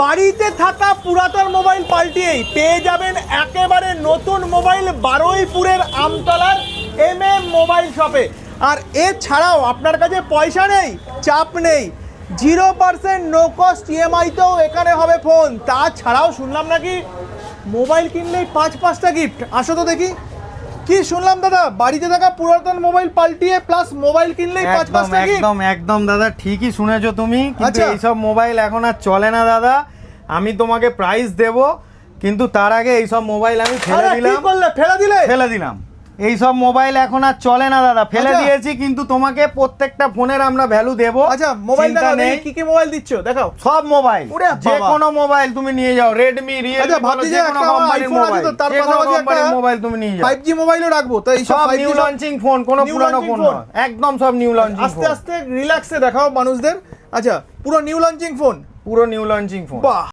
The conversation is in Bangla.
বাড়িতে থাকা পুরাতন মোবাইল পাল্টিয়েই পেয়ে যাবেন একেবারে নতুন মোবাইল বারুইপুরের আমতলার এম এম মোবাইল শপে। আর এছাড়াও আপনার কাছে পয়সা নেই, চাপ নেই, জিরো পার্সেন্ট নো কস্ট ইএমআইতেও এখানে হবে ফোন। তাছাড়াও শুনলাম নাকি মোবাইল কিনলেই পাঁচ পাঁচটা গিফট। আসো তো দেখি। কি শুনলাম দাদা? বাড়িতে থাকা পুরাতন মোবাইল পাল্টিয়ে প্লাস মোবাইল কিনলেই পাঁচ একদম পাঁচটা গিফট একদম একদম দাদা ঠিকই শুনেছো তুমি। কিন্তু আচ্ছা। এইসব মোবাইল এখন আর চলে না দাদা। আমি তোমাকে প্রাইস দেব কিন্তু তার আগে এইসব মোবাইল আমি ফেলে দিলাম। করলে? ফেলে দিলে? ফেলে দিলাম। এইসব মোবাইল এখন আর চলে না দাদা। ফেলে আচ্ছা। দিয়েছি কিন্তু তোমাকে প্রত্যেকটা ফোনের আমরা ভ্যালু দেব। আচ্ছা মোবাইল নেই। কি কি মোবাইল দিচ্ছ? দেখাও। সব মোবাইল। যে। কোনো মোবাইল তুমি নিয়ে যাও রেডমি রিয়েলমি আচ্ছা ভাবছি যে একটা আইফোন আছে তো তার পাশাপাশি একটা মোবাইল তুমি নিয়ে যাও। 5G মোবাইলও রাখব। তো এই সব সব 5G নিউ লঞ্চিং ফোন কোনো পুরানো ফোন। নয়। একদম সব নিউ লঞ্চিং আস্তে আস্তে রিল্যাক্সে দেখাও মানুষদের। আচ্ছা পুরো নিউ লঞ্চিং ফোন পুরো নিউ লঞ্চিং ফোন বাহ।